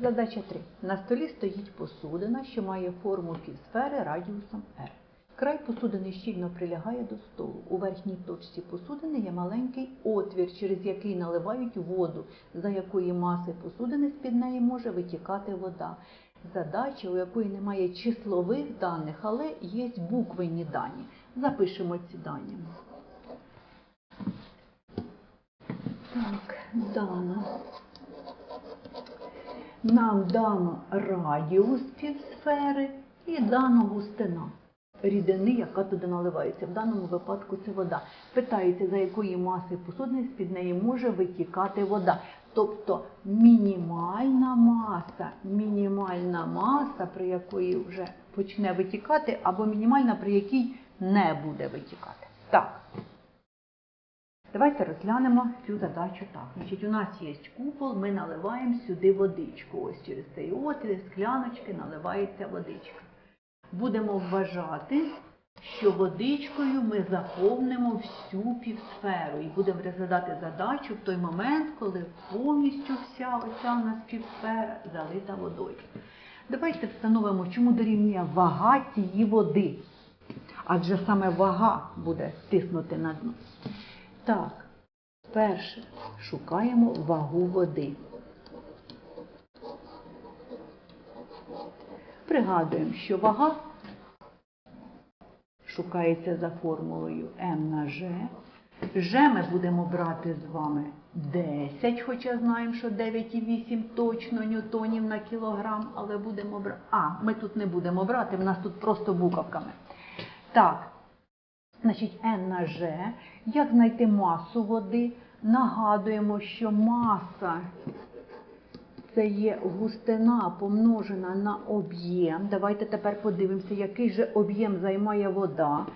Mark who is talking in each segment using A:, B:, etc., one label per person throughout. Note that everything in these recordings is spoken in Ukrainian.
A: Задача 3. На столі стоїть посудина, що має форму півсфери радіусом r. Край посудини щільно прилягає до столу. У верхній точці посудини є маленький отвір, через який наливають воду, за якої маси посудини з-під неї може витікати вода. Задача, у якої немає числових даних, але є буквенні дані. Запишемо ці дані. Так, дано. Нам дано радіус півсфери і дано густина рідини, яка туди наливається. В даному випадку це вода. Питається, за якої маси посудини з-під неї може витікати вода. Тобто мінімальна маса, мінімальна маса, при якої вже почне витікати, або мінімальна, при якій не буде витікати. Так. Давайте розглянемо цю задачу так. Значить, у нас є купол, ми наливаємо сюди водичку. Ось через цей отвір, скляночки наливається водичка. Будемо вважати, що водичкою ми заповнимо всю півсферу і будемо розглядати задачу в той момент, коли повністю вся оця у нас півсфера залита водою. Давайте встановимо, чому дорівнює вага цієї води. Адже саме вага буде тиснути на дно. Так, перше шукаємо вагу води. Пригадуємо, що вага шукається за формулою m на g. G ми будемо брати з вами 10, хоча знаємо, що 9,8 точно ньютонів на кілограм, але будемо брати. А, ми тут не будемо брати, в нас тут просто буковками. Так, Значить, N на G. Як знайти масу води? Нагадуємо, що маса це є густина помножена на об'єм. Давайте тепер подивимося, який же об'єм займає вода.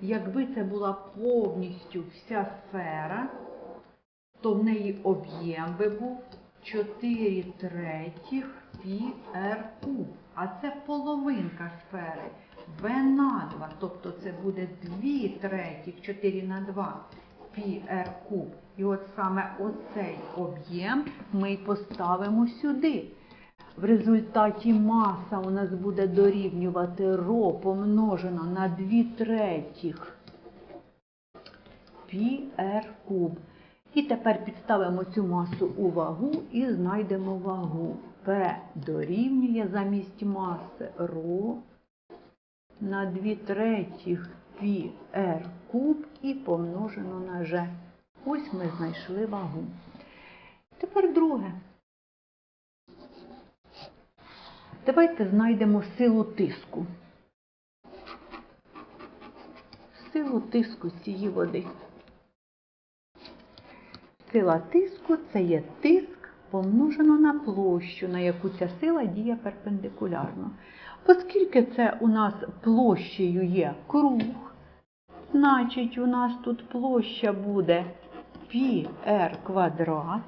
A: Якби це була повністю вся сфера, то в неї об'єм би був 4 третіх πr куб. А це половинка сфери. В на 2, тобто це буде 2 третіх 4 на 2 πr куб. І от саме оцей об'єм ми поставимо сюди. В результаті маса у нас буде дорівнювати ро помножено на 2 третіх πr куб. І тепер підставимо цю масу у вагу і знайдемо вагу. P дорівнює замість маси ро на 2 третіх πr куб і помножено на g. Ось ми знайшли вагу. Тепер друге. Давайте знайдемо силу тиску. Силу тиску цієї води. Сила тиску це є тиск помножено на площу, на яку ця сила діє перпендикулярно. Оскільки це у нас площею є круг, значить у нас тут площа буде πr квадрат,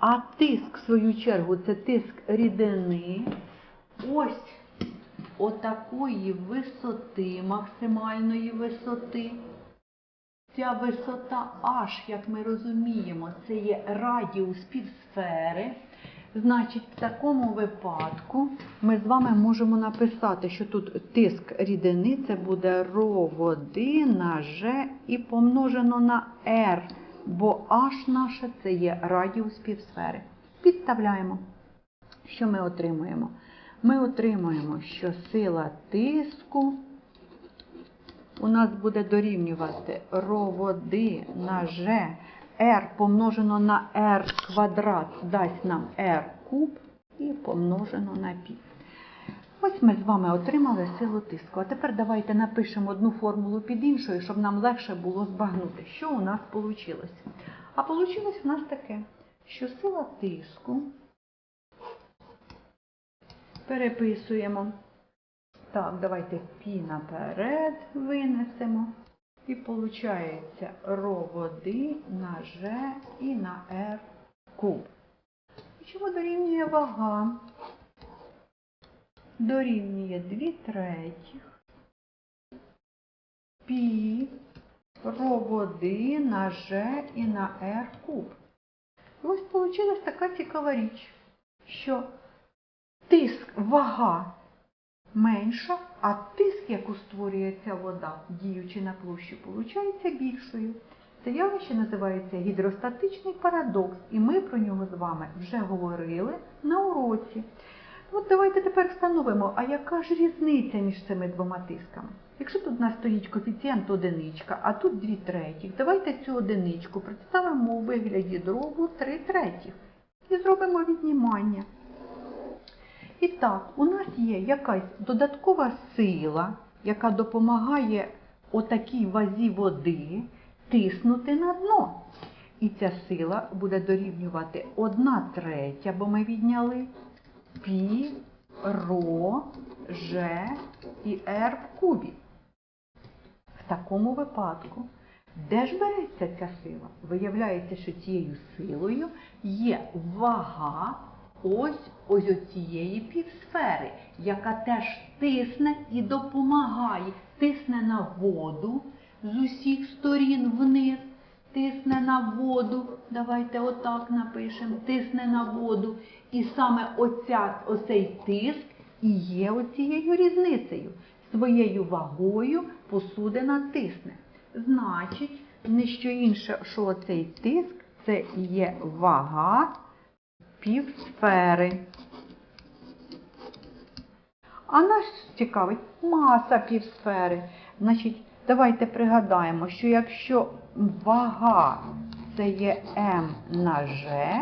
A: а тиск, в свою чергу, це тиск рідини. Ось отакої висоти, максимальної висоти. Ця висота H, як ми розуміємо, це є радіус півсфери. Значить, в такому випадку ми з вами можемо написати, що тут тиск рідини це буде води на G і помножено на R, бо H наше це є радіус півсфери. Підставляємо. Що ми отримуємо? Ми отримуємо, що сила тиску у нас буде дорівнювати води на G, R помножено на R квадрат дасть нам R куб і помножено на π. Ось ми з вами отримали силу тиску. А тепер давайте напишемо одну формулу під іншою, щоб нам легше було збагнути, що у нас вийшло. А вийшло у нас таке, що сила тиску переписуємо. Так, давайте пі наперед винесемо. І виходить ро води на G і на R куб. І чому дорівнює вага? Дорівнює 2 третіх пі ро води на G і на R куб. І ось вийшла така цікава річ, що тиск вага менша, а тиск, яку створює ця вода, діючи на площу, виходить більшою. Це явище називається гідростатичний парадокс, і ми про нього з вами вже говорили на уроці. От давайте тепер встановимо, а яка ж різниця між цими двома тисками? Якщо тут у нас стоїть коефіцієнт одиничка, а тут 2 третіх, давайте цю одиничку представимо у вигляді дробу 3 третіх і зробимо віднімання. І так, у нас є якась додаткова сила, яка допомагає отакій вазі води тиснути на дно. І ця сила буде дорівнювати 1 третя, бо ми відняли пі, ро, ж і р в кубі. В такому випадку, де ж береться ця сила? Виявляється, що цією силою є вага ось ось оцієї півсфери, яка теж тисне і допомагає, тисне на воду з усіх сторін вниз, тисне на воду. Давайте отак напишемо, тисне на воду. І саме оця, оцей тиск і є оцією різницею. Своєю вагою посудина тисне. Значить, не що інше, що оцей тиск це є вага півсфери. А нас цікавить маса півсфери. Значить, давайте пригадаємо, що якщо вага це є m на g,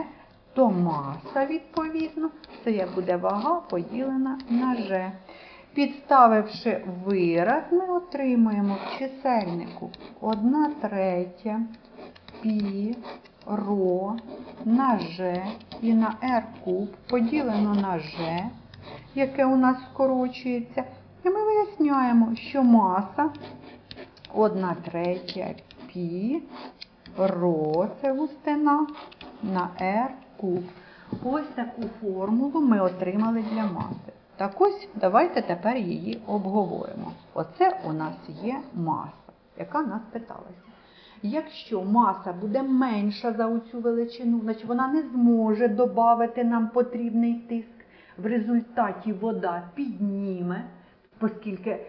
A: то маса, відповідно, це буде вага поділена на g. Підставивши вираз, ми отримуємо в чисельнику 1 третя пі ро на g і на r куб поділено на g, яке у нас скорочується. І ми виясняємо, що маса 1 третя пі ро це густина на r куб. Ось таку формулу ми отримали для маси. Так ось давайте тепер її обговоримо. Оце у нас є маса, яка нас питалася. Якщо маса буде менша за оцю величину, значить вона не зможе додати нам потрібний тиск. В результаті вода підніме, оскільки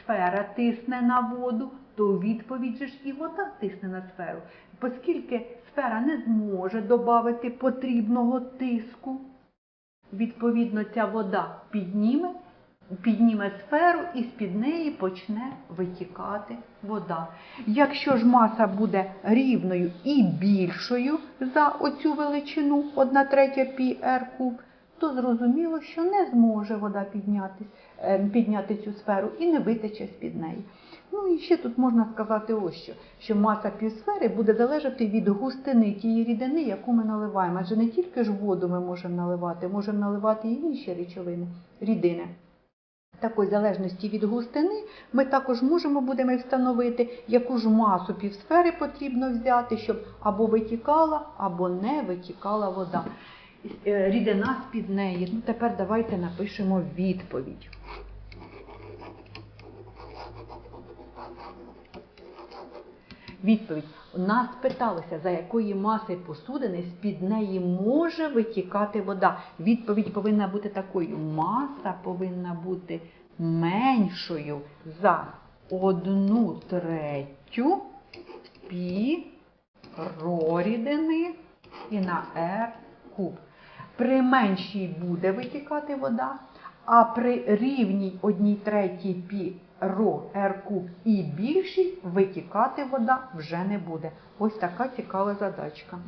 A: сфера тисне на воду, то відповідь же ж і вода тисне на сферу. Оскільки сфера не зможе додати потрібного тиску, відповідно, ця вода підніме, підніме сферу і з-під неї почне витікати вода. Якщо ж маса буде рівною і більшою за оцю величину 1 третя пі r куб, то зрозуміло, що не зможе вода підняти, підняти цю сферу і не витече з-під неї. Ну і ще тут можна сказати ось що, що маса півсфери буде залежати від густини тієї рідини, яку ми наливаємо. Адже не тільки ж воду ми можемо наливати, можемо наливати і інші речовини, рідини. Такої залежності від густини ми також можемо будемо встановити, яку ж масу півсфери потрібно взяти, щоб або витікала, або не витікала вода. Е, Рідина з-під неї. Ну, тепер давайте напишемо відповідь. Відповідь. Нас питалося, за якої маси посудини з-під неї може витікати вода. Відповідь повинна бути такою. Маса повинна бути меншою за одну третю пі рорідини і на r куб. При меншій буде витікати вода, а при рівній 1 третій пі ро Р куб і більшість витікати вода вже не буде. Ось така цікава задачка.